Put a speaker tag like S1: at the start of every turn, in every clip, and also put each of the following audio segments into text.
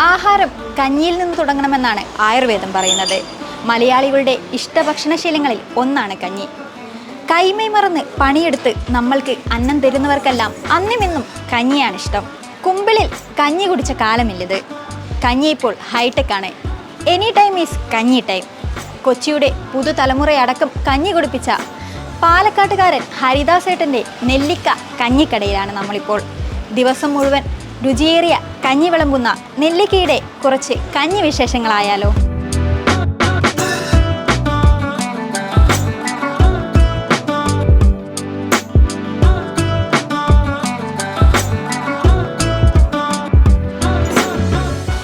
S1: ആഹാരം കഞ്ഞിയിൽ നിന്ന് തുടങ്ങണമെന്നാണ് ആയുർവേദം പറയുന്നത്. മലയാളികളുടെ ഇഷ്ടഭക്ഷണശീലങ്ങളിൽ ഒന്നാണ് കഞ്ഞി. കൈമൈ മറന്ന് പണിയെടുത്ത് നമ്മൾക്ക് അന്നം തരുന്നവർക്കെല്ലാം അന്നുമിന്നും കഞ്ഞിയാണ് ഇഷ്ടം. കുമ്പിളിൽ കഞ്ഞി കുടിച്ച കാലമില്ലത്. കഞ്ഞി ഇപ്പോൾ ഹൈടെക് ആണ്. Any time is kanji time കൊച്ചിയുടെ പുതുതലമുറയടക്കം കഞ്ഞി കുടിപ്പിച്ച പാലക്കാട്ടുകാരൻ ഹരിദാസേട്ടന്റെ നെല്ലിക്ക കഞ്ഞിക്കടയിലാണ് നമ്മളിപ്പോൾ. ദിവസം മുഴുവൻ രുചിയേറിയ കഞ്ഞി വിളമ്പുന്ന നെല്ലിക്കയുടെ കുറച്ച് കഞ്ഞി വിശേഷങ്ങളായാലോ.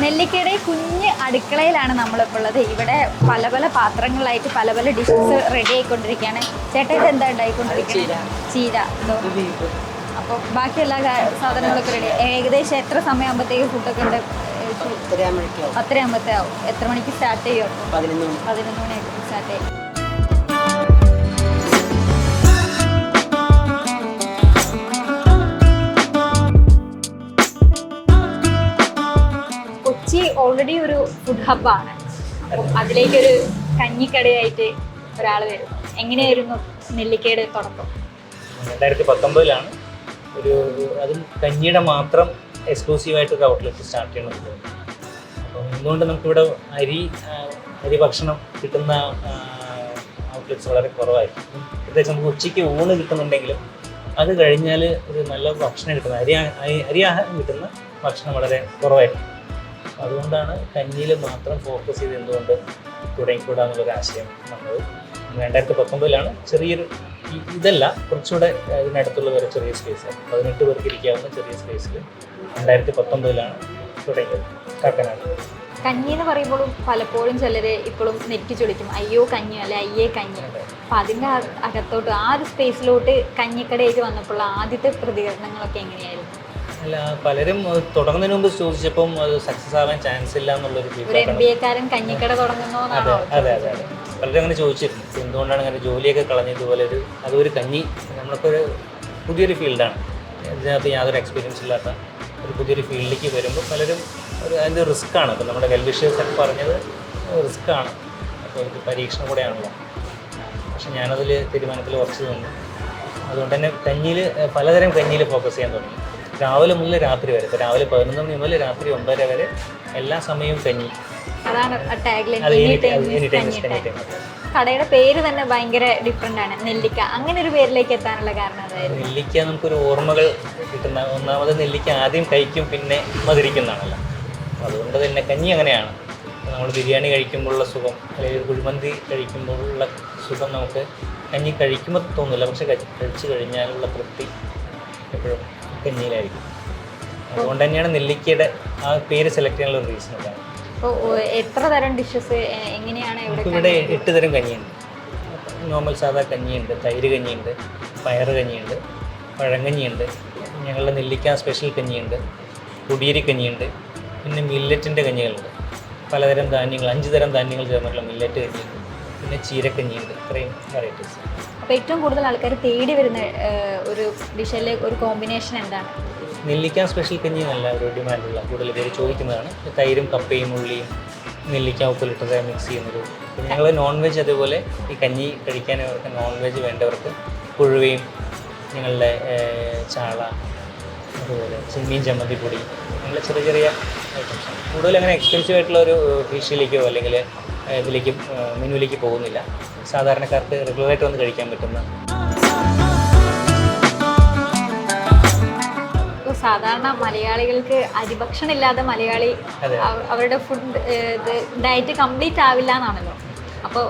S1: നെല്ലിക്കയുടെ കുഞ്ഞ് അടുക്കളയിലാണ് നമ്മളിപ്പോൾ ഉള്ളത്. ഇവിടെ പല പല പാത്രങ്ങളായിട്ട് പല പല ഡിഷസ് റെഡി ആയിക്കൊണ്ടിരിക്കുകയാണ്. ചേട്ടായിട്ട് എന്താ ഉണ്ടായിക്കൊണ്ടിരിക്കുന്നത്? ചീര. അപ്പോൾ ബാക്കി എല്ലാ സാധനങ്ങളൊക്കെ റെഡി ഏകദേശം എത്ര സമയമാകുമ്പോഴത്തേക്ക് ഫുഡൊക്കെ ഉണ്ട് അത്രയാകുമ്പോഴത്തേ ആവും. എത്ര മണിക്ക് സ്റ്റാർട്ട് ചെയ്യും?
S2: പതിനൊന്ന്
S1: മണിയൊക്കെ സ്റ്റാർട്ട് ചെയ്യും. കൊച്ചി ഓൾറെഡി ഒരു ഫുഡ് ഹബ്ബാണ് അപ്പം അതിലേക്കൊരു കഞ്ഞിക്കടയായിട്ട് ഒരാൾ വരും. എങ്ങനെയായിരുന്നു നെല്ലിക്കയുടെ തുടക്കം?
S3: രണ്ടായിരത്തി പത്തൊമ്പതിലാണ് ഒരു അതും കഞ്ഞിയുടെ മാത്രം എക്സ്ക്ലൂസീവായിട്ട് ഒരു ഔട്ട്ലെറ്റ് സ്റ്റാർട്ട് ചെയ്യണമെന്ന് തോന്നി അപ്പം എന്തുകൊണ്ട് നമുക്കിവിടെ അരി അരി ഭക്ഷണം കിട്ടുന്ന ഔട്ട്ലെറ്റ്സ് വളരെ കുറവായിരിക്കും പ്രത്യേകിച്ച് നമുക്ക് ഉച്ചയ്ക്ക് ഊണ് കിട്ടുന്നുണ്ടെങ്കിലും അത് കഴിഞ്ഞാൽ ഒരു നല്ല ഭക്ഷണം കിട്ടുന്ന അരി അരി- ആഹാരം കിട്ടുന്ന ഭക്ഷണം വളരെ കുറവായിരിക്കും. അതുകൊണ്ടാണ് കഞ്ഞിയിൽ മാത്രം ഫോക്കസ് ചെയ്ത് എന്തുകൊണ്ട് തുടങ്ങിക്കൂടാന്നുള്ളൊരു ആശയം വന്നത്. രണ്ടായിരത്തി പത്തൊമ്പതിലാണ് ചെറിയൊരു ഇതല്ല കുറച്ചുകൂടെ ഇതിനടുത്തുള്ള വേറെ ചെറിയ സ്പേസ് പതിനെട്ട് പേർക്ക് ഇരിക്കാവുന്ന ചെറിയ സ്പേസിൽ രണ്ടായിരത്തി പത്തൊമ്പതിലാണ് തുടങ്ങിയത്. കാക്കനാട്.
S1: കഞ്ഞി എന്ന് പറയുമ്പോഴും പലപ്പോഴും ചിലര് ഇപ്പോഴും നെറ്റി ചൊടിക്കും അയ്യോ കഞ്ഞി അല്ലെ? അയ്യേ കഞ്ഞി. അപ്പൊ അതിന്റെ അകത്തോട്ട് ആ ഒരു സ്പേസിലോട്ട് കഞ്ഞിക്കടയിൽ വന്നപ്പോൾ ആദ്യത്തെ പ്രതികരണങ്ങളൊക്കെ എങ്ങനെയായിരുന്നു?
S3: അല്ല പലരും തുടങ്ങുന്നതിന് മുമ്പ് ചോദിച്ചപ്പം അത് സക്സസ് ആവാൻ ചാൻസ് ഇല്ല എന്നുള്ളൊരു അതെ അതെ അതെ. പലരും അങ്ങനെ ചോദിച്ചിരുന്നു. എന്തുകൊണ്ടാണ് അങ്ങനെ ജോലിയൊക്കെ കളഞ്ഞ ഇതുപോലെ ഒരു അതൊരു കഞ്ഞി. നമ്മളൊക്കെ ഒരു പുതിയൊരു ഫീൽഡാണ്. ഇതിനകത്ത് യാതൊരു എക്സ്പീരിയൻസ് ഇല്ലാത്ത ഒരു പുതിയൊരു ഫീൽഡിലേക്ക് വരുമ്പോൾ പലരും ഒരു അതിന്റെ റിസ്ക്കാണ് അപ്പോൾ നമ്മുടെ വെൽവിഷേഴ്സ് ഒക്കെ പറഞ്ഞത് റിസ്ക്കാണ് അപ്പോൾ എനിക്ക് പരീക്ഷണം കൂടെയാണല്ലോ. പക്ഷെ ഞാനതിൽ തീരുമാനത്തിൽ ഉറച്ചു നിന്നു. അതുകൊണ്ട് തന്നെ കഞ്ഞിയിൽ പലതരം കഞ്ഞിയിൽ ഫോക്കസ് ചെയ്യാൻ തുടങ്ങി. രാവിലെ മുതൽ രാത്രി വരെ. ഇപ്പോൾ രാവിലെ പതിനൊന്ന് മണി മുതൽ രാത്രി ഒമ്പതര വരെ എല്ലാ സമയവും കഞ്ഞി.
S1: അതാണ് ടാഗ്ലൈൻ
S3: അത്
S1: any
S3: any
S1: time
S3: any time
S1: kanji
S3: any
S1: time
S3: time
S1: കടയുടെ പേര് തന്നെ ഭയങ്കര ഡിഫറെന്റ് ആണ്. നെല്ലിക്ക. അങ്ങനെ ഒരു പേരിലേക്ക് എത്താനുള്ള കാരണം അതായിരുന്നു.
S3: നെല്ലിക്ക നമുക്കൊരു ഓർമ്മകൾ കിട്ടുന്ന ഒന്നാമത് നെല്ലിക്ക ആദ്യം കഴിക്കും പിന്നെ മധുരിക്കുന്നതാണല്ലോ. അതുകൊണ്ട് തന്നെ കഞ്ഞി അങ്ങനെയാണ്. നമ്മൾ ബിരിയാണി കഴിക്കുമ്പോഴുള്ള സുഖം അല്ലെങ്കിൽ കുഴിമന്തി കഴിക്കുമ്പോഴുള്ള സുഖം നമുക്ക് കഞ്ഞി കഴിക്കുമ്പോൾ തോന്നില്ല പക്ഷെ കഴിച്ചു കഴിഞ്ഞാലുള്ള തൃപ്തി എപ്പോഴും കഞ്ഞിയിലായിരിക്കും. അതുകൊണ്ട് തന്നെയാണ് നെല്ലിക്കയുടെ ആ പേര് സെലക്ട് ചെയ്യാനുള്ള റീസൺ അതാണ്
S1: അപ്പോൾ എത്ര തരം ഡിഷസ് എങ്ങനെയാണ് ഇവിടെ
S3: എട്ട് തരം കഞ്ഞിയുണ്ട്. നോർമൽ സാധാ കഞ്ഞിയുണ്ട് തൈര് കഞ്ഞിയുണ്ട് പയർ കഞ്ഞിയുണ്ട് പഴങ്കഞ്ഞിയുണ്ട് ഞങ്ങളുടെ നെല്ലിക്ക സ്പെഷ്യൽ കഞ്ഞിയുണ്ട് കുടിയേരി കഞ്ഞിയുണ്ട് പിന്നെ മില്ലറ്റിന്റെ കഞ്ഞികളുണ്ട്. പലതരം ധാന്യങ്ങൾ അഞ്ച് തരം ധാന്യങ്ങൾ ചേർന്നിട്ടുള്ള മില്ലറ്റ് കഞ്ഞിയുണ്ട് പിന്നെ ചീരക്കഞ്ഞിയുണ്ട് ഇത്രയും വെറൈറ്റീസ്
S1: അപ്പോൾ ഏറ്റവും കൂടുതൽ ആൾക്കാർ തേടി വരുന്ന ഒരു ഡിഷിലെ ഒരു കോമ്പിനേഷൻ എന്താണ്?
S3: നെല്ലിക്ക സ്പെഷ്യൽ കഞ്ഞി നല്ല ഒരു ഡിമാൻഡുള്ള കൂടുതൽ പേര് ചോദിക്കുന്നതാണ്. തൈരും കപ്പയും ഉള്ളിയും നെല്ലിക്ക ഉപ്പിലിട്ടത് മിക്സ് ചെയ്യുന്നത്. പിന്നെ ഞങ്ങൾ നോൺ വെജ് അതേപോലെ ഈ കഞ്ഞി കഴിക്കാനവർക്ക് നോൺ വെജ് വേണ്ടവർക്ക് പുഴുവയും ഞങ്ങളുടെ ചാള അതുപോലെ ചെമ്മീൻ ചമ്മന്തി പൊടി അങ്ങനെ ചെറിയ ചെറിയ ഐറ്റംസ് കൂടുതൽ അങ്ങനെ എക്സ്പെൻസീവ് ആയിട്ടുള്ള ഒരു ഫിഷിലേക്കോ അല്ലെങ്കിൽ ഇതിലേക്ക് മെനുവിലേക്ക് പോകുന്നില്ല. സാധാരണക്കാർക്ക് റെഗുലറായിട്ട് വന്ന് കഴിക്കാൻ പറ്റുന്ന
S1: സാധാരണ മലയാളികൾക്ക് അരിഭക്ഷണം ഇല്ലാതെ മലയാളി അവരുടെ ഫുഡ് ഇത് ഡയറ്റ് കംപ്ലീറ്റ് ആവില്ല എന്നാണല്ലോ. അപ്പോൾ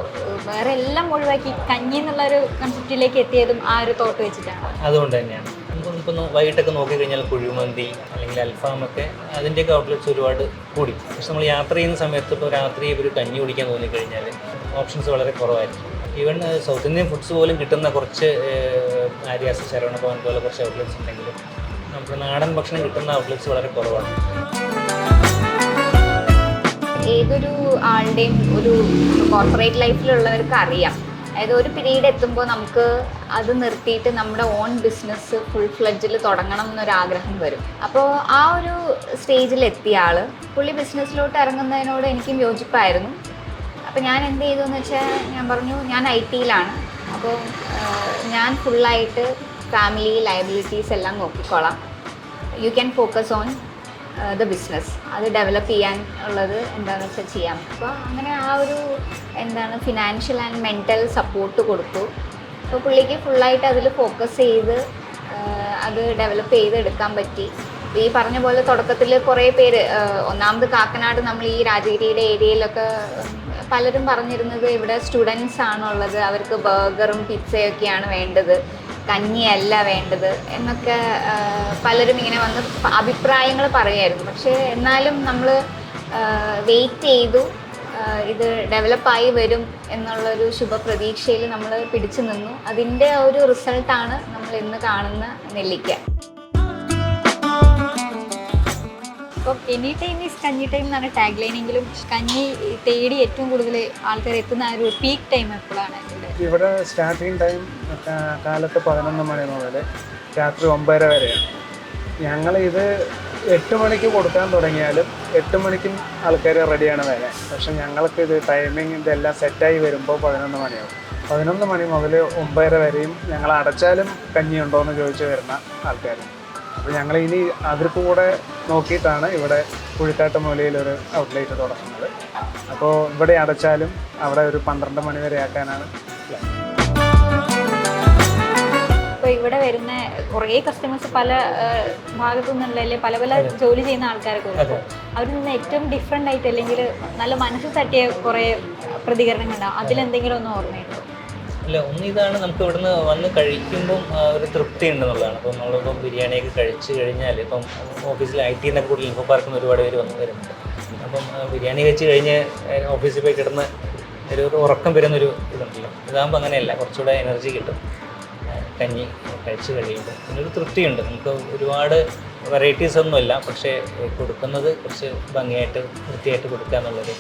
S1: വേറെ എല്ലാം ഒഴിവാക്കി കഞ്ഞി എന്നുള്ള ഒരു കൺസെപ്റ്റിലേക്ക് എത്തിയതും ആ ഒരു തോട്ട് വെച്ചിട്ടാണ്.
S3: അതുകൊണ്ട് തന്നെയാണ്. നമുക്കൊന്ന് വൈകിട്ടൊക്കെ നോക്കിക്കഴിഞ്ഞാൽ കുഴിമന്തി അല്ലെങ്കിൽ അൽഫാമൊക്കെ അതിന്റെയൊക്കെ ഔട്ട്ലെറ്റ്സ് ഒരുപാട് കൂടി. പക്ഷെ നമ്മൾ യാത്ര ചെയ്യുന്ന സമയത്ത് ഇപ്പോൾ രാത്രി ഒരു കഞ്ഞി കുടിക്കാൻ തോന്നിക്കഴിഞ്ഞാൽ ഓപ്ഷൻസ് വളരെ കുറവായിരിക്കും. ഈവൻ സൗത്ത് ഇന്ത്യൻ ഫുഡ്സ് പോലും കിട്ടുന്ന കുറച്ച് ആര്യാസ് ശരവണ ഭവൻ പോലെ കുറച്ച് ഔട്ട്ലെറ്റ്സ് ഉണ്ടെങ്കിലും നമുക്ക് നാടൻ ഭക്ഷണം കിട്ടുന്ന ഔട്ട്ലെറ്റ്സ് വളരെ കുറവാണ്.
S4: ഏതൊരു ആളുടെയും ഒരു കോർപ്പറേറ്റ് ലൈഫിലുള്ളവർക്ക് അറിയാം. അതായത് ഒരു പിരീഡ് എത്തുമ്പോൾ നമുക്ക് അത് നിർത്തിയിട്ട് നമ്മുടെ ഓൺ ബിസിനസ് ഫുൾ ഫ്ലഡ്ജിൽ തുടങ്ങണം എന്നൊരാഗ്രഹം വരും. അപ്പോൾ ആ ഒരു സ്റ്റേജിൽ എത്തിയ ആൾ പുള്ളി ബിസിനസ്സിലോട്ട് ഇറങ്ങുന്നതിനോട് എനിക്കും യോജിപ്പായിരുന്നു. അപ്പോൾ ഞാൻ എന്ത് ചെയ്തു എന്ന് വെച്ചാൽ ഞാൻ പറഞ്ഞു ഞാൻ ഐ ടിയിലാണ് അപ്പോൾ ഞാൻ ഫുള്ളായിട്ട് ഫാമിലി ലയബിലിറ്റീസ് എല്ലാം നോക്കിക്കോളാം. You can focus on the business അത് ഡെവലപ്പ് ചെയ്യാൻ ഉള്ളത് എന്താണെന്ന് വെച്ചാൽ ചെയ്യാം. അപ്പോൾ അങ്ങനെ ആ ഒരു എന്താണ് ഫിനാൻഷ്യൽ ആൻഡ് മെന്റൽ സപ്പോർട്ട് കൊടുത്തു. അപ്പോൾ പുള്ളിക്ക് ഫുള്ളായിട്ട് അതിൽ ഫോക്കസ് ചെയ്ത് അത് ഡെവലപ്പ് ചെയ്തെടുക്കാൻ പറ്റി. ഈ പറഞ്ഞ പോലെ തുടക്കത്തിൽ കുറേ പേര് ആഹ് ഒന്നാമത് കാക്കനാട് നമ്മൾ ഈ രാജഗിരിയുടെ ഏരിയയിലൊക്കെ പലരും പറഞ്ഞിരുന്നത് ഇവിടെ സ്റ്റുഡൻസ് ആണുള്ളത്. അവർക്ക് ബർഗറും പിസ്സയൊക്കെയാണ് വേണ്ടത്. കഞ്ഞിയല്ല വേണ്ടത് എന്നൊക്കെ പലരും ഇങ്ങനെ വന്ന് അഭിപ്രായങ്ങൾ പറയായിരുന്നു. പക്ഷേ എന്നാലും നമ്മൾ വെയിറ്റ് ചെയ്തു ഇത് ഡെവലപ്പായി വരും എന്നുള്ളൊരു ശുഭപ്രതീക്ഷയിൽ നമ്മൾ പിടിച്ചു നിന്നു. അതിന്റെ ഒരു റിസൾട്ടാണ് നമ്മൾ ഇന്ന് കാണുന്ന നെല്ലിക്ക. ഇപ്പം any time is kanji time എന്നാണ് ടാഗ് ലൈനെങ്കിലും കഞ്ഞി തേടി ഏറ്റവും കൂടുതൽ ആൾക്കാർ എത്തുന്ന ആ ഒരു പീക്ക് ടൈം എപ്പോഴാണ് ഇവിടെ
S5: സ്റ്റാർട്ടിങ് ടൈം കാലത്ത് പതിനൊന്ന് മണി മുതൽ രാത്രി ഒമ്പതര വരെയാണ്. ഞങ്ങൾ ഇത് എട്ട് മണിക്ക് കൊടുക്കാൻ തുടങ്ങിയാലും എട്ട് മണിക്കും ആൾക്കാർ റെഡിയാണ് വരാൻ. പക്ഷെ ഞങ്ങൾക്ക് ഇത് ടൈമിംഗ് ഇതെല്ലാം സെറ്റായി വരുമ്പോൾ പതിനൊന്ന് മണിയാവും. പതിനൊന്ന് മണി മുതൽ ഒമ്പതര വരെയും ഞങ്ങൾ അടച്ചാലും കഞ്ഞി ഉണ്ടോ എന്ന് ചോദിച്ചു വരുന്ന ആൾക്കാർ അപ്പോൾ ഞങ്ങൾ ഇനി അവർക്ക് കൂടെ നോക്കിയിട്ടാണ് ഇവിടെ കുഴിക്കാട്ട് മൂലയിൽ ഒരു ഔട്ട്ലെറ്റ് തുടങ്ങുന്നത്. അപ്പോൾ ഇവിടെ അടച്ചാലും അവിടെ ഒരു പന്ത്രണ്ട് മണി വരെ ആക്കാനാണ് പ്ലാൻ
S4: ഇപ്പോൾ ഇവിടെ വരുന്ന കുറേ കസ്റ്റമേഴ്സ് പല ഭാഗത്തു നിന്നുള്ള പല പല ജോലി ചെയ്യുന്ന ആൾക്കാരൊക്കെ വരും അവരിൽ നിന്ന് ഏറ്റവും ഡിഫറെന്റ് ആയിട്ട് അല്ലെങ്കിൽ നല്ല മനസ്സിൽ തട്ടിയ കുറേ പ്രതികരണങ്ങളുണ്ടാവും. അതിലെന്തെങ്കിലും ഒന്ന് ഓർമ്മയുണ്ടോ?
S3: അല്ല ഒന്ന് ഇതാണ് നമുക്ക് ഇവിടുന്ന് വന്ന് കഴിക്കുമ്പം ഒരു തൃപ്തി ഉണ്ടെന്നുള്ളതാണ്. അപ്പം നമ്മളിപ്പം ബിരിയാണിയൊക്കെ കഴിച്ചു കഴിഞ്ഞാൽ ഇപ്പം ഓഫീസിൽ ഐ ടി എന്നൊക്കെ കൂടുതൽ ഇൻഫോ പാർക്കിൽ ഒരുപാട് പേര് വന്ന് വരുന്നുണ്ട്. അപ്പം ബിരിയാണി കഴിച്ച് കഴിഞ്ഞ് ഓഫീസിൽ പോയി കിടന്ന് ഒരു ഉറക്കം വരുന്നൊരു ഇതുണ്ടല്ലോ. ഇതാകുമ്പോൾ അങ്ങനെയല്ല കുറച്ചുകൂടെ എനർജി കിട്ടും. കഞ്ഞി കഴിച്ച് കഴിയുമ്പോൾ. അതിനൊരു തൃപ്തിയുണ്ട്. നമുക്ക് ഒരുപാട് വെറൈറ്റീസ് ഒന്നുമില്ല. പക്ഷേ കൊടുക്കുന്നത് കുറച്ച് ഭംഗിയായിട്ട് വൃത്തിയായിട്ട് കൊടുക്കുക എന്നുള്ളത്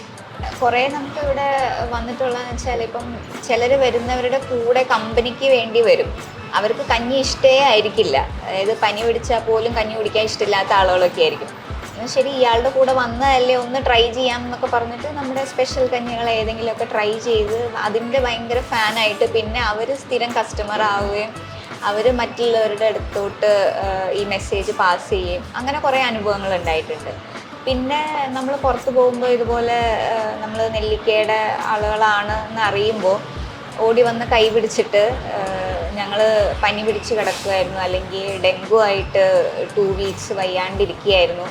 S4: കുറേ നമുക്ക് ഇവിടെ വന്നിട്ടുള്ളതെന്ന് വെച്ചാൽ ഇപ്പം ചിലർ വരുന്നവരുടെ കൂടെ കമ്പനിക്ക് വേണ്ടി വരും. അവർക്ക് കഞ്ഞി ഇഷ്ടേ ആയിരിക്കില്ല. അതായത് പനി പിടിച്ചാൽ പോലും കഞ്ഞി കുടിക്കാൻ ഇഷ്ടമില്ലാത്ത ആളുകളൊക്കെ ആയിരിക്കും. എന്നാൽ ശരി ഇയാളുടെ കൂടെ വന്നതല്ലേ ഒന്ന് ട്രൈ ചെയ്യാം എന്നൊക്കെ പറഞ്ഞിട്ട് നമ്മുടെ സ്പെഷ്യൽ കഞ്ഞികൾ ഏതെങ്കിലുമൊക്കെ ട്രൈ ചെയ്ത് അതിന്റെ ഭയങ്കര ഫാനായിട്ട് പിന്നെ അവർ സ്ഥിരം കസ്റ്റമർ ആവുകയും അവർ മറ്റുള്ളവരുടെ അടുത്തോട്ട് ഈ മെസ്സേജ് പാസ് ചെയ്യും അങ്ങനെ കുറേ അനുഭവങ്ങൾ ഉണ്ടായിട്ടുണ്ട്. പിന്നെ നമ്മൾ പുറത്ത് പോകുമ്പോൾ ഇതുപോലെ നമ്മൾ നെല്ലിക്കയുടെ ആളുകളാണ് എന്ന് അറിയുമ്പോൾ ഓടി വന്ന് കൈ പിടിച്ചിട്ട് ഞങ്ങൾ പനി പിടിച്ച് കിടക്കുമായിരുന്നു അല്ലെങ്കിൽ ഡെങ്കു ആയിട്ട് ടു വീക്സ് വയ്യാണ്ടിരിക്കുകയായിരുന്നു.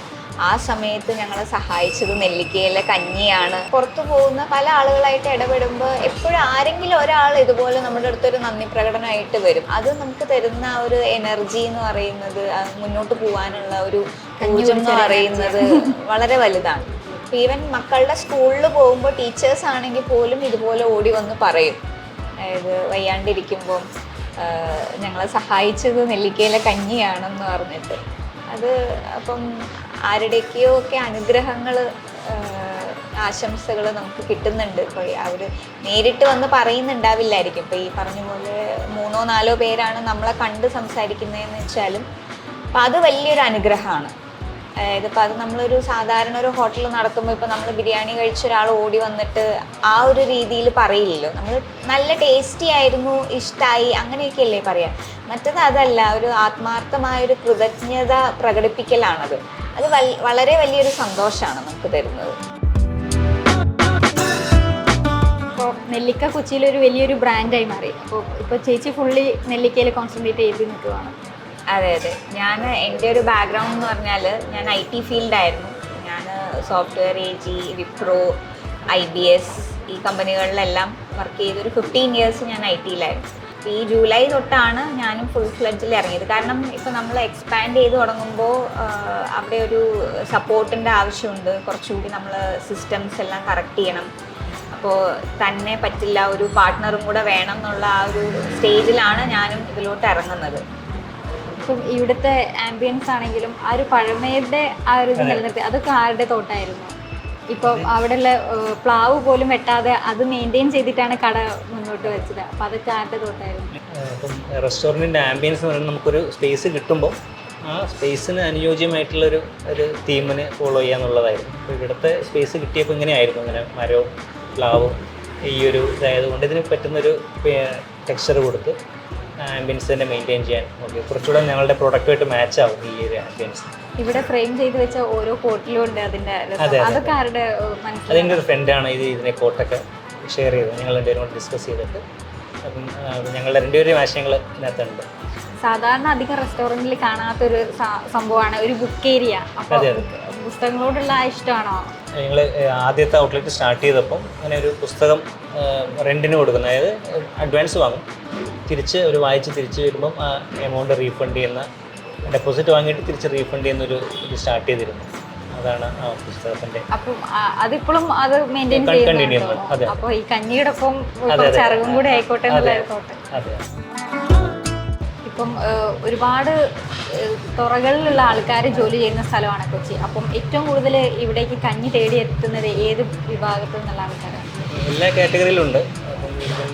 S4: ആ സമയത്ത് ഞങ്ങളെ സഹായിച്ചത് നെല്ലിക്കയിലെ കഞ്ഞിയാണ്. പുറത്തു പോകുന്ന പല ആളുകളായിട്ട് ഇടപെടുമ്പോൾ എപ്പോഴും ആരെങ്കിലും ഒരാൾ ഇതുപോലെ നമ്മുടെ അടുത്തൊരു നന്ദി പ്രകടനമായിട്ട് വരും. അത് നമുക്ക് തരുന്ന ആ ഒരു എനർജി എന്ന് പറയുന്നത് മുന്നോട്ട് പോകാനുള്ള ഒരു ഊർജം എന്ന് പറയുന്നത് വളരെ വലുതാണ്. ഈവൻ മക്കളുടെ സ്കൂളിൽ പോകുമ്പോൾ ടീച്ചേഴ്സ് ആണെങ്കിൽ പോലും ഇതുപോലെ ഓടി വന്ന് പറയും. അതായത് വയ്യാണ്ടിരിക്കുമ്പം ഞങ്ങളെ സഹായിച്ചത് നെല്ലിക്കയിലെ കഞ്ഞിയാണെന്ന് പറഞ്ഞിട്ട്. അത് അപ്പം ആരുടെയൊക്കെയോ ഒക്കെ അനുഗ്രഹങ്ങൾ ആശംസകൾ നമുക്ക് കിട്ടുന്നുണ്ട്. ഇപ്പോൾ അവർ നേരിട്ട് വന്ന് പറയുന്നുണ്ടാവില്ലായിരിക്കും. ഇപ്പോൾ ഈ പറഞ്ഞ പോലെ മൂന്നോ നാലോ പേരാണ് നമ്മളെ കണ്ട് സംസാരിക്കുന്നതെന്ന് വെച്ചാലും അപ്പം അത് വലിയൊരു അനുഗ്രഹമാണ്. ഇപ്പം അത് നമ്മളൊരു സാധാരണ ഒരു ഹോട്ടൽ നടത്തുമ്പോൾ ഇപ്പം നമ്മൾ ബിരിയാണി കഴിച്ച ഒരാൾ ഓടി വന്നിട്ട് ആ ഒരു രീതിയിൽ പറയില്ലല്ലോ. നമ്മൾ നല്ല ടേസ്റ്റി ആയിരുന്നു ഇഷ്ടമായി അങ്ങനെയൊക്കെയല്ലേ പറയാം. മറ്റത് അതല്ല ഒരു ആത്മാർത്ഥമായ ഒരു കൃതജ്ഞത പ്രകടിപ്പിക്കലാണത്. അത് വൽ- വളരെ വലിയൊരു സന്തോഷമാണ് നമുക്ക് തരുന്നത്.
S1: ഇപ്പോൾ നെല്ലിക്ക കൊച്ചിയിൽ ഒരു വലിയൊരു ബ്രാൻഡായി മാറി. അപ്പോൾ ഇപ്പോൾ ചേച്ചി ഫുള്ളി നെല്ലിക്കയിൽ കോൺസെൻട്രേറ്റ് ചെയ്ത് നിൽക്കുവാണ്.
S4: അതെ അതെ. ഞാൻ എന്റെ ഒരു ബാക്ക്ഗ്രൗണ്ട് എന്ന് പറഞ്ഞാൽ ഞാൻ ഐ ടി ഫീൽഡായിരുന്നു ഞാൻ software A G Wipro I B S ഈ കമ്പനികളിലെല്ലാം വർക്ക് ചെയ്ത് ഒരു ഫിഫ്റ്റീൻ ഇയേഴ്സ് ഞാൻ ഐ ടിയിലായിരുന്നു ഈ ജൂലൈ തൊട്ടാണ് ഞാനും ഫുൾ ഫ്ലഡ്ജിൽ ഇറങ്ങിയത്. കാരണം ഇപ്പോൾ നമ്മൾ എക്സ്പാൻഡ് ചെയ്ത് തുടങ്ങുമ്പോൾ അവിടെ ഒരു സപ്പോർട്ടിന്റെ ആവശ്യമുണ്ട്. കുറച്ചുകൂടി നമ്മൾ സിസ്റ്റംസ് എല്ലാം കറക്റ്റ് ചെയ്യണം. അപ്പോൾ തന്നെ പറ്റില്ല ഒരു പാർട്ട്ണറും കൂടെ വേണം എന്നുള്ള ആ ഒരു സ്റ്റേജിലാണ് ഞാനും ഇതിലോട്ട് ഇറങ്ങുന്നത്.
S1: ഇപ്പം ഇവിടുത്തെ ആംബിയൻസ് ആണെങ്കിലും ആ ഒരു പഴമയുടെ ആ ഒരു ഇത്
S3: അതെ.
S1: നിലനിർത്തി അതൊക്കെ ആരുടെ തോട്ടായിരുന്നു? ഇപ്പം അവിടെയുള്ള പ്ലാവ് പോലും വെട്ടാതെ അത് മെയിന്റെയിൻ ചെയ്തിട്ടാണ് കട മുന്നോട്ട് വെച്ചത്. അപ്പം അതൊക്കെ ആരുടെ തൊട്ടായിരുന്നു.
S3: അപ്പം റെസ്റ്റോറന്റിന്റെ ആംബിയൻസ് എന്ന് പറയുന്നത് നമുക്കൊരു സ്പേസ് കിട്ടുമ്പോൾ ആ സ്പേസിന് അനുയോജ്യമായിട്ടുള്ളൊരു ഒരു തീമിന് ഫോളോ ചെയ്യാന്നുള്ളതായിരുന്നു. അപ്പോൾ ഇവിടുത്തെ സ്പേസ് കിട്ടിയപ്പോൾ ഇങ്ങനെയായിരുന്നു. ഇങ്ങനെ മരവും പ്ലാവും ഈ ഒരു ഇതായതുകൊണ്ട് ഇതിന് പറ്റുന്നൊരു ടെക്സ്ചർ കൊടുത്ത് ആംബിയൻസ് തന്നെ മെയിന്റെയിൻ ചെയ്യാൻ നോക്കി. കുറച്ചുകൂടെ ഞങ്ങളുടെ പ്രൊഡക്റ്റുമായിട്ട് മാച്ച് ആവും ഈ ഒരു ആംബിയൻസ്
S1: ഇവിടെ ഫ്രെയിം ചെയ്ത് വെച്ച ഓരോ കോട്ടിലും ഉണ്ട് അതിന്റെ
S3: അതെ, അതെ.
S1: അതൊക്കെ ആരുടെ അതിന്റെ
S3: അതെന്റെ ഒരു ഫ്രണ്ടാണ് ഇത് ഇതിനെ കോട്ടൊക്കെ ഷെയർ ചെയ്തു. ഞങ്ങൾ രണ്ടുപേരും കൂടെ ഡിസ്കസ് ചെയ്തിട്ട്. അപ്പം ഞങ്ങളുടെ രണ്ടുപേരും ആശയങ്ങൾ ഇതിനകത്തുണ്ട്.
S1: സാധാരണ അധികം റെസ്റ്റോറന്റിൽ കാണാത്തൊരു ഒരു സംഭവമാണ് ഒരു ബുക്ക് ഏരിയ അപ്പോൾ
S3: അതെ, അതെ.
S1: പുസ്തകങ്ങളോടുള്ള ഇഷ്ടമാണോ?
S3: ഞങ്ങൾ ആദ്യത്തെ ഔട്ട്ലെറ്റ് സ്റ്റാർട്ട് ചെയ്തപ്പം അങ്ങനെ ഒരു പുസ്തകം റെന്റിന് കൊടുക്കുന്നത് അതായത് അഡ്വാൻസ് വാങ്ങും. തിരിച്ച് ഒരു വായിച്ച് തിരിച്ച് വരുമ്പം ആ എമൗണ്ട് റീഫണ്ട് ചെയ്യുന്ന ഡെപ്പോസിറ്റ് വാങ്ങിയിട്ട് തിരിച്ച് റീഫണ്ട് ചെയ്യുന്ന ഒരു ഇത് സ്റ്റാർട്ട് ചെയ്തിരുന്നു. അതാണ് ആ പുസ്തകത്തിന്റെ
S1: അപ്പം അതിപ്പോഴും അത്
S3: മെയിന്റെയിൻ
S1: ചെയ്യുന്നുണ്ട്. അപ്പോൾ ഈ
S3: കഞ്ഞിയോടൊപ്പം
S1: കുറച്ച്. അറിവും കൂടി ആയിക്കോട്ടെ എന്നുള്ള
S3: അതെ.
S1: ഇപ്പം ഒരുപാട് തുറകളിലുള്ള ആൾക്കാർ ജോലി ചെയ്യുന്ന സ്ഥലമാണ് കൊച്ചി അപ്പം ഏറ്റവും കൂടുതൽ ഇവിടേക്ക് കഞ്ഞി തേടി എത്തുന്നത് ഏത് വിഭാഗത്തിൽ നിന്നുള്ള ആൾക്കാരാണ്
S3: എല്ലാ കാറ്റഗറിയിലും ഉണ്ട്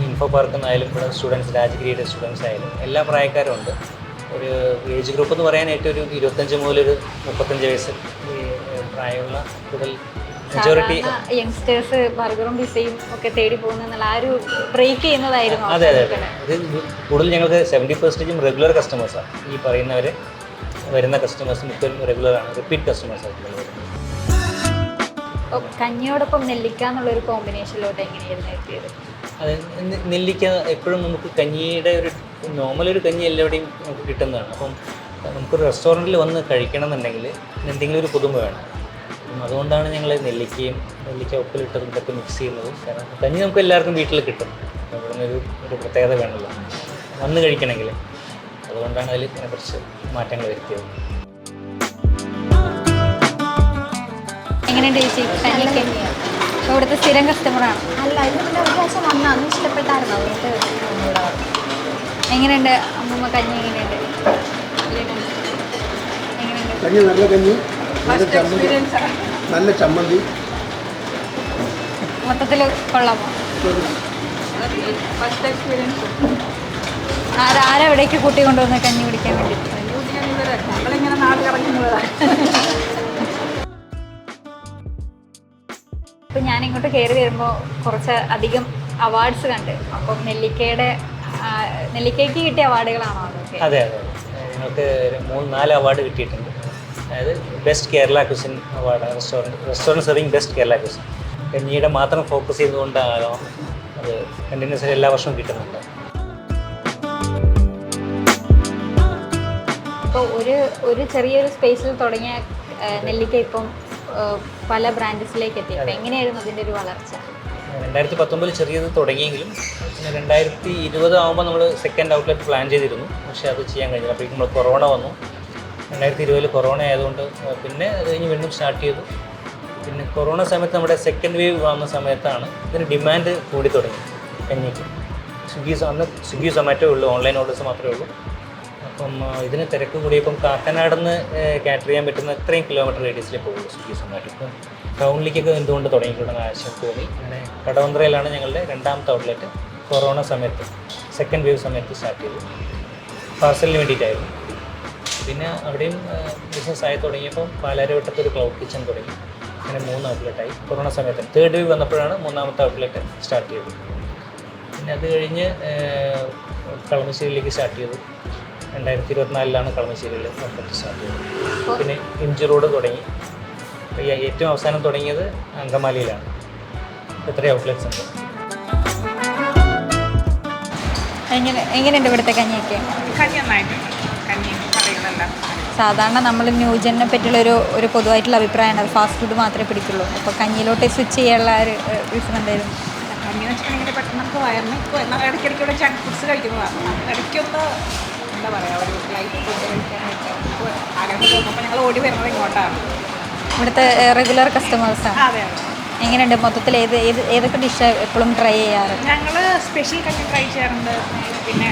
S3: ഇൻഫോ പാർക്ക് എന്നായാലും ഇവിടെ സ്റ്റുഡൻസ് രാജഗിരിയുടെ സ്റ്റുഡൻസ് ആയാലും എല്ലാ പ്രായക്കാരും ഉണ്ട് ഒരു ഏജ് ഗ്രൂപ്പ് എന്ന് പറയാനായിട്ട് ഒരു ഇരുപത്തഞ്ച് മുതൽ ഒരു മുപ്പത്തഞ്ച് വയസ്സ് പ്രായമുള്ള കൂടുതൽ മെജോറിറ്റി
S1: യങ്സ്റ്റേഴ്സ് ബർഗറും പിസയും ഒക്കെ തേടി പോകുന്ന ആ ഒരു ബ്രേക്ക് ചെയ്യുന്നതായിരുന്നു
S3: അതെ അതെ ഇത് കൂടുതൽ ഞങ്ങൾക്ക് സെവന്റി പെർസെന്റേജും റെഗുലർ കസ്റ്റമേഴ്സാണ് ഈ പറയുന്നവർ വരുന്ന കസ്റ്റമേഴ്സ് മിക്കവരും റെഗുലറാണ് റിപ്പീറ്റ് കസ്റ്റമേഴ്സ് ആയിട്ടുള്ളത്
S1: കഞ്ഞിയോടൊപ്പം നെല്ലിക്ക എന്നുള്ള ഒരു കോമ്പിനേഷനിലോട്ട് എങ്ങനെയായിരുന്നു എത്തിയത്
S3: അത് നെല്ലിക്ക എപ്പോഴും നമുക്ക് കഞ്ഞിയുടെ ഒരു നോർമൽ ഒരു കഞ്ഞി എല്ലാവിടെയും നമുക്ക് കിട്ടുന്നതാണ്. അപ്പം നമുക്ക് റെസ്റ്റോറന്റിൽ വന്ന് കഴിക്കണം എന്നുണ്ടെങ്കിൽ എന്തെങ്കിലും ഒരു പുതുമ വേണം. അതുകൊണ്ടാണ് ഞങ്ങൾ നെല്ലിക്കയും നെല്ലിക്ക ഉപ്പിലിട്ടത് ഇതൊക്കെ മിക്സ് ചെയ്യുന്നത്. കാരണം കഞ്ഞി നമുക്ക് എല്ലാവർക്കും വീട്ടിൽ കിട്ടും. അപ്പം ഒരു നിന്നൊരു ഒരു പ്രത്യേകത വേണമല്ലോ. വന്ന് കഴിക്കണമെങ്കിൽ അതുകൊണ്ടാണ് അതിൽ കുറച്ച് മാറ്റങ്ങൾ വരുത്തിയത്.
S1: എങ്ങനെയുണ്ട് ചേച്ചി? ഇവിടുത്തെ സ്ഥിരം കസ്റ്റമറാണ്
S4: അല്ല ഇത് പിന്നെ ഒരു പ്രാവശ്യം വന്ന അന്ന് ഇഷ്ടപ്പെട്ടായിരുന്നു. അതുകൊണ്ട്.
S1: എങ്ങനെയുണ്ട് അമ്മൂമ്മ കഞ്ഞി എങ്ങനെയുണ്ട് എങ്ങനെയുണ്ട്?
S6: കഞ്ഞി നല്ല കഞ്ഞി. നല്ല ചമ്മന്തി. നല്ല ചമ്മന്തി.
S1: മൊത്തത്തിൽ കൊള്ളാമോ? ആരെ ആരാ ഇവിടേക്ക് കൂട്ടി കൊണ്ടുവന്ന് കഞ്ഞി കുടിക്കാൻ വേണ്ടി?
S7: നമ്മളിങ്ങനെ നാട് കറങ്ങുന്നതാണ്
S1: ഇപ്പം ഞാൻ ഇങ്ങോട്ട് കയറി വരുമ്പോൾ കുറച്ച് അധികം അവാർഡ്സ് കണ്ട്. അപ്പം നെല്ലിക്കയുടെ നെല്ലിക്കയ്ക്ക് കിട്ടിയ അവാർഡുകളാണോ അതൊക്കെ?
S3: അതെ അതെ. ഞങ്ങൾക്ക് മൂന്ന് നാല് അവാർഡ് കിട്ടിയിട്ടുണ്ട്. അതായത് best Kerala cuisine award restaurant restaurant serving best Kerala cuisine കഞ്ഞിയുടെ മാത്രം ഫോക്കസ് ചെയ്തുകൊണ്ടാണോ അത് കണ്ടിന്യൂസ് എല്ലാ വർഷവും കിട്ടുന്നുണ്ട്
S1: ഇപ്പോൾ ഒരു ഒരു ചെറിയൊരു സ്പേസിൽ തുടങ്ങിയ നെല്ലിക്ക ഇപ്പം പല ബ്രാൻഡസിലേക്ക് എത്തി. അപ്പം എങ്ങനെയായിരുന്നു അതിന്റെ ഒരു വളർച്ച?
S3: രണ്ടായിരത്തി പത്തൊമ്പതിൽ ചെറിയത് തുടങ്ങിയെങ്കിലും പിന്നെ രണ്ടായിരത്തി ഇരുപത് ആകുമ്പോൾ നമ്മൾ സെക്കൻഡ് ഔട്ട്ലെറ്റ് പ്ലാൻ ചെയ്തിരുന്നു. പക്ഷേ അത് ചെയ്യാൻ കഴിഞ്ഞില്ല. അപ്പോഴേക്കും നമ്മൾ കൊറോണ വന്നു. രണ്ടായിരത്തി ഇരുപതിൽ കൊറോണ ആയതുകൊണ്ട് പിന്നെ അത് കഴിഞ്ഞ് വീണ്ടും സ്റ്റാർട്ട് ചെയ്തു. പിന്നെ കൊറോണ സമയത്ത് നമ്മുടെ സെക്കൻഡ് വേവ് വന്ന സമയത്താണ് ഇതിന് ഡിമാൻഡ് കൂടി തുടങ്ങി. കഞ്ഞിക്ക് സ്വിഗ്ഗി അന്ന് സ്വിഗ്ഗി സൊമാറ്റോ ഉള്ളൂ ഓൺലൈൻ ഓർഡേഴ്സ് മാത്രമേ ഉള്ളൂ. അപ്പം ഇതിന് തിരക്ക് കൂടിയപ്പം കാക്കനാട് നിന്ന് കാറ്റർ ചെയ്യാൻ പറ്റുന്ന ഇത്രയും കിലോമീറ്റർ റേഡിയസിലേ പോകുള്ളൂ സ്വിഗ്ഗി സൊമാറ്റോ. ഇപ്പം ടൗണിലേക്കൊക്കെ എന്തുകൊണ്ട് തുടങ്ങിയിട്ടുണ്ടെന്ന് ആവശ്യം തോന്നി. അങ്ങനെ കടവന്ത്രയിലാണ് ഞങ്ങളുടെ രണ്ടാമത്തെ ഔട്ട്ലെറ്റ് കൊറോണ സമയത്ത് സെക്കൻഡ് വേവ് സമയത്ത് സ്റ്റാർട്ട് ചെയ്തു പാർസലിന് വേണ്ടിയിട്ടായിരുന്നു. പിന്നെ അവിടെയും ബിസിനസ് ആയി തുടങ്ങിയപ്പോൾ പാലാരിവട്ടത്ത് ഒരു ക്ലൗഡ് കിച്ചൺ തുടങ്ങി. അങ്ങനെ മൂന്ന് ഔട്ട്ലെറ്റായി കൊറോണ സമയത്ത് തേർഡ് വേവ് വന്നപ്പോഴാണ് മൂന്നാമത്തെ ഔട്ട്ലെറ്റ് സ്റ്റാർട്ട് ചെയ്തത്. പിന്നെ അത് കഴിഞ്ഞ് കളമശ്ശേരിയിലേക്ക് സ്റ്റാർട്ട് ചെയ്തു. രണ്ടായിരത്തി ഇരുപത്തിനാലിലാണ് കളമശ്ശേരിയിൽ ഔട്ട്ലെറ്റ് സ്റ്റാർട്ട് ചെയ്തത്. പിന്നെ ഇഞ്ചി റോഡ് തുടങ്ങി. ഏറ്റവും അവസാനം തുടങ്ങിയത് അങ്കമാലിയിലാണ്. ഇത്രയും ഔട്ട്ലെറ്റ്സ് ഉണ്ട്.
S1: എങ്ങനെ എങ്ങനെയുണ്ട് ഇവിടുത്തെ കഞ്ഞിയൊക്കെ?
S7: കഞ്ഞി നന്നായിട്ടുണ്ട്.
S1: സാധാരണ നമ്മൾ ന്യൂജനെ പറ്റിയുള്ളൊരു ഒരു ഒരു പൊതുവായിട്ടുള്ള അഭിപ്രായമാണ്. അത് ഫാസ്റ്റ് ഫുഡ് മാത്രമേ പിടിക്കുള്ളൂ. അപ്പോൾ കഞ്ഞിയിലോട്ട് സ്വിച്ച് ചെയ്യാനുള്ള ഒരു റീസൺ എന്തായിരുന്നു
S7: കഞ്ഞി എന്ന് വെച്ചിട്ടുണ്ടെങ്കിൽ പെട്ടെന്ന് നമുക്ക് വയറിന് ഇപ്പോൾ ഇടയ്ക്കിടയ്ക്ക് ഇവിടെ ജങ്ക് ഫുഡ്സ് കഴിക്കുന്നതാണ് ഇടയ്ക്കൊന്ന് എന്താ പറയുക ഒരു ലൈറ്റ് ഫുഡ് കഴിക്കാനായിട്ട് ആഗ്രഹം തോന്നുമ്പോൾ ഞങ്ങൾ ഓടി വരുന്നത് ഇങ്ങോട്ടാണ്.
S1: ഇവിടുത്തെ റെഗുലർ കസ്റ്റമേഴ്സാണ്
S7: ആണ് അതെ
S1: എങ്ങനെയുണ്ട്? മൊത്തത്തിൽ ഏത് ഏത് ഏതൊക്കെ ഡിഷ് എപ്പോഴും ട്രൈ ചെയ്യാറ്?
S7: ഞങ്ങൾ സ്പെഷ്യൽ കഞ്ഞി ട്രൈ ചെയ്യാറുണ്ട്. പിന്നെ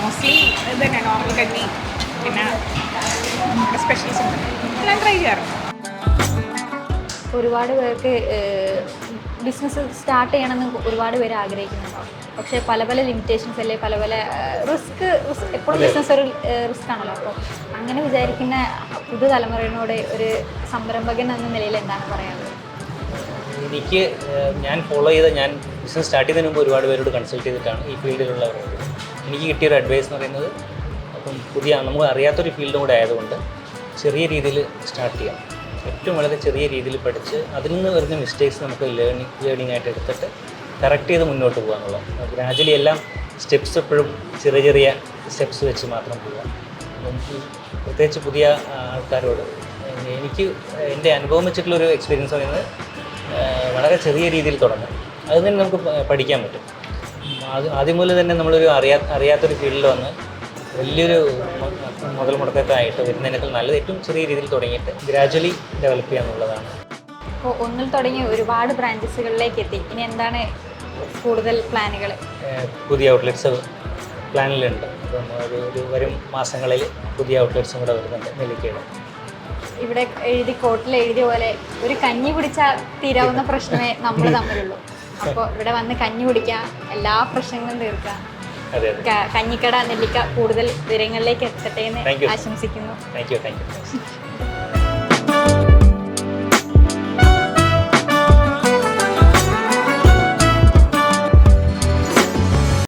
S7: മോസ്റ്റ്ലി ഇത് തന്നെ നോർമൽ കഞ്ഞി. പിന്നെ സ്പെഷ്യൽസ് ഉണ്ട് എല്ലാം ട്രൈ ചെയ്യാറുണ്ട്.
S1: ഒരുപാട് പേർക്ക് ബിസിനസ് സ്റ്റാർട്ട് ചെയ്യണമെന്ന് ഒരുപാട് പേര് ആഗ്രഹിക്കുന്നുണ്ടാവും. പക്ഷേ പല പല ലിമിറ്റേഷൻസ് അല്ലേ പല പല റിസ്ക് എപ്പോഴും ബിസിനസ് ഒരു റിസ്ക് ആണല്ലോ. അപ്പോൾ അങ്ങനെ വിചാരിക്കുന്ന പുതുതലമുറയോട് ഒരു സംരംഭകൻ എന്ന നിലയിൽ എന്താണ് പറയാനുള്ളത്?
S3: എനിക്ക് ഞാൻ ഫോളോ ചെയ്ത ഞാൻ ബിസിനസ് സ്റ്റാർട്ട് ചെയ്തതിന് മുമ്പ് ഒരുപാട് പേരോട് കൺസൾട്ട് ചെയ്തിട്ടാണ് ഈ ഫീൽഡിലുള്ളവരോട് എനിക്ക് കിട്ടിയൊരു അഡ്വൈസ് എന്ന് പറയുന്നത് അപ്പം പുതിയ നമുക്ക് അറിയാത്തൊരു ഫീൽഡും കൂടെ ആയതുകൊണ്ട് ചെറിയ രീതിയിൽ സ്റ്റാർട്ട് ചെയ്യാം. ഏറ്റവും വളരെ ചെറിയ രീതിയിൽ പഠിച്ച് അതിൽ നിന്ന് വരുന്ന മിസ്റ്റേക്സ് നമുക്ക് ലേണിംഗ് ലേണിംഗ് ആയിട്ട് എടുത്തിട്ട് കറക്റ്റ് ചെയ്ത് മുന്നോട്ട് പോകുക എന്നുള്ളത് ഗ്രാജുവലി എല്ലാം സ്റ്റെപ്സ് എപ്പോഴും ചെറിയ ചെറിയ സ്റ്റെപ്സ് വെച്ച് മാത്രം പോവുക. എനിക്ക് പ്രത്യേകിച്ച് പുതിയ ആൾക്കാരോട് എനിക്ക് എന്റെ അനുഭവം വെച്ചിട്ടുള്ളൊരു എക്സ്പീരിയൻസ് പറയുന്നത് വളരെ ചെറിയ രീതിയിൽ തുടങ്ങും. അത് തന്നെ നമുക്ക് പഠിക്കാൻ പറ്റും. ആദ്യം മുതൽ തന്നെ നമ്മളൊരു അറിയാ അറിയാത്തൊരു ഫീൽഡിൽ വന്ന് വലിയൊരു മുതൽ മുടക്കത്തായിട്ട് വരുന്നതിനേക്കാൾ നല്ലത് ഏറ്റവും ചെറിയ രീതിയിൽ തുടങ്ങിയിട്ട് ഗ്രാജുവലി ഡെവലപ്പ് ചെയ്യുക എന്നുള്ളതാണ്
S1: അപ്പോൾ ഒന്നിൽ തുടങ്ങി ഒരുപാട് ബ്രാഞ്ചസുകളിലേക്ക് എത്തി. ഇനി എന്താണ് കൂടുതൽ പ്ലാനുകൾ
S3: പുതിയ ഔട്ട്ലെറ്റ്സ് പ്ലാനിലുണ്ട് അപ്പം ഒരു വരും മാസങ്ങളിൽ പുതിയ ഔട്ട്ലെറ്റ്സും കൂടെ വരുന്നുണ്ട് നെല്ലിക്കയുടെ.
S1: ഇവിടെ എഴുതി കോട്ടിൽ എഴുതിയ പോലെ ഒരു കഞ്ഞി കുടിച്ചാൽ തീരാവുന്ന പ്രശ്നമേ നമ്മൾ തമ്മിലുള്ളൂ. അപ്പോൾ ഇവിടെ വന്ന് കഞ്ഞി കുടിക്കാം എല്ലാ പ്രശ്നങ്ങളും തീർക്കാം. കഞ്ഞിക്കട നെല്ലിക്ക കൂടുതൽ വിവരങ്ങളിലേക്ക് എത്തട്ടെ എന്ന് ആശംസിക്കുന്നു.
S3: Thank you thank you